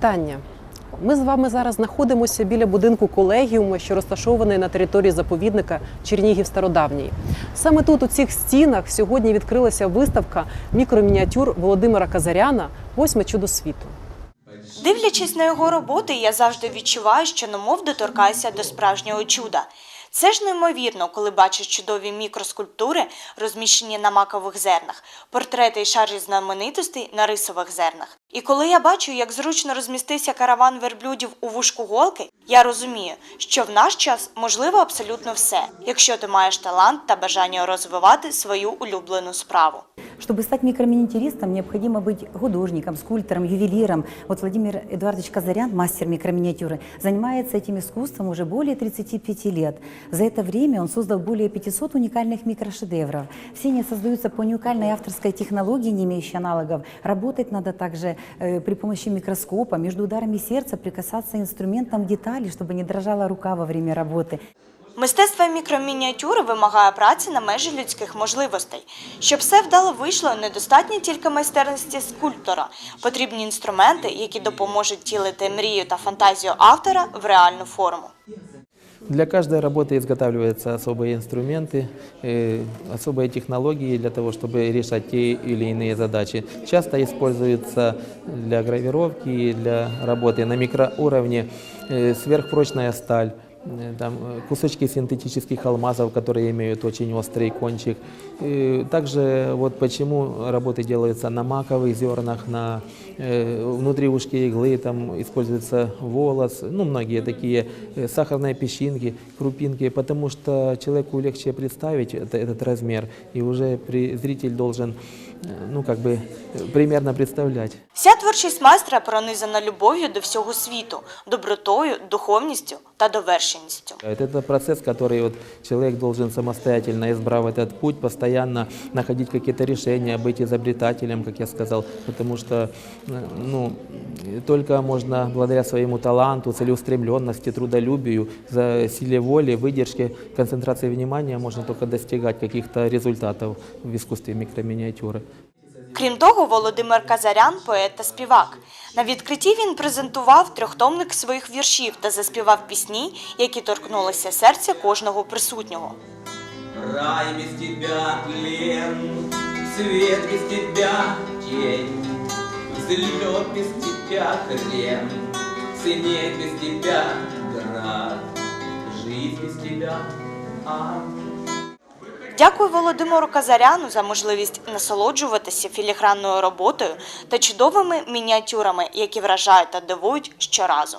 Вітання. Ми з вами зараз знаходимося біля будинку колегіуму, що розташований на території заповідника Чернігів Стародавній. Саме тут, у цих стінах, сьогодні відкрилася виставка мікромініатюр Володимира Казаряна Восьме чудо світу. Дивлячись на його роботи, я завжди відчуваю, що немов доторкаюся до справжнього чуда. Це ж неймовірно, коли бачиш чудові мікроскульптури, розміщені на макових зернах, портрети і шарі знаменитостей на рисових зернах. І коли я бачу, як зручно розмістився караван верблюдів у вушку голки, я розумію, що в наш час можливо абсолютно все, якщо ти маєш талант та бажання розвивати свою улюблену справу. Чтобы стать микроминиатюристом, необходимо быть художником, скульптором, ювелиром. Вот Владимир Эдуардович Казарян, мастер микроминиатюры, занимается этим искусством уже более 35 лет. За это время он создал более 500 уникальных микрошедевров. Все они создаются по уникальной авторской технологии, не имеющей аналогов. Работать надо также э, при помощи микроскопа, между ударами сердца прикасаться инструментом детали, чтобы не дрожала рука во время работы. Мистецтво мікромініатюри вимагає праці на межі людських можливостей. Щоб все вдало вийшло, недостатньо тільки майстерності скульптора. Потрібні інструменти, які допоможуть втілити мрію та фантазію автора в реальну форму. Для каждой работы изготавливаются особые инструменты, э, особые технологии для того, чтобы решать те или иные задачи. Часто используется для гравировки, для работы на микроуровне э, сверхпрочная сталь, э, там, э, кусочки синтетических алмазов, которые имеют очень острый кончик. Э, Также вот почему работы делаются на маковых зернах, на э, внутри ушки иглы, там используется волос, ну многие такие э, сахарные песчинки, крупинки, потому что человеку легче представить это- этот размер, и уже при, зритель должен, э, ну как бы э, примерно представлять. Вся творчість майстра пронизана любов'ю до всього світу, добротою, духовністю та довершеністю. Это, это процесс, который вот человек должен самостоятельно, избрав этот путь, постоянно находить какие-то решения, быть изобретателем, как я сказал, потому что э, ну, только можно благодаря своему таланту, целеустремленности, трудолюбию, за силе воли, выдержке, концентрации внимания можно только достигать каких-то результатов в искусстве микроминиатюры. Крім того, Володимир Казарян поет та співак. На відкритті він презентував трьохтомник своїх віршів та заспівав пісні, які торкнулися серця кожного присутнього. Рай без тебя плен, свет без тебя тень, взлет без тебя хрен, снег без тебя град, жизнь без тебя ад. Дякую Володимиру Казаряну за можливість насолоджуватися філігранною роботою та чудовими мініатюрами, які вражають та дивують щоразу.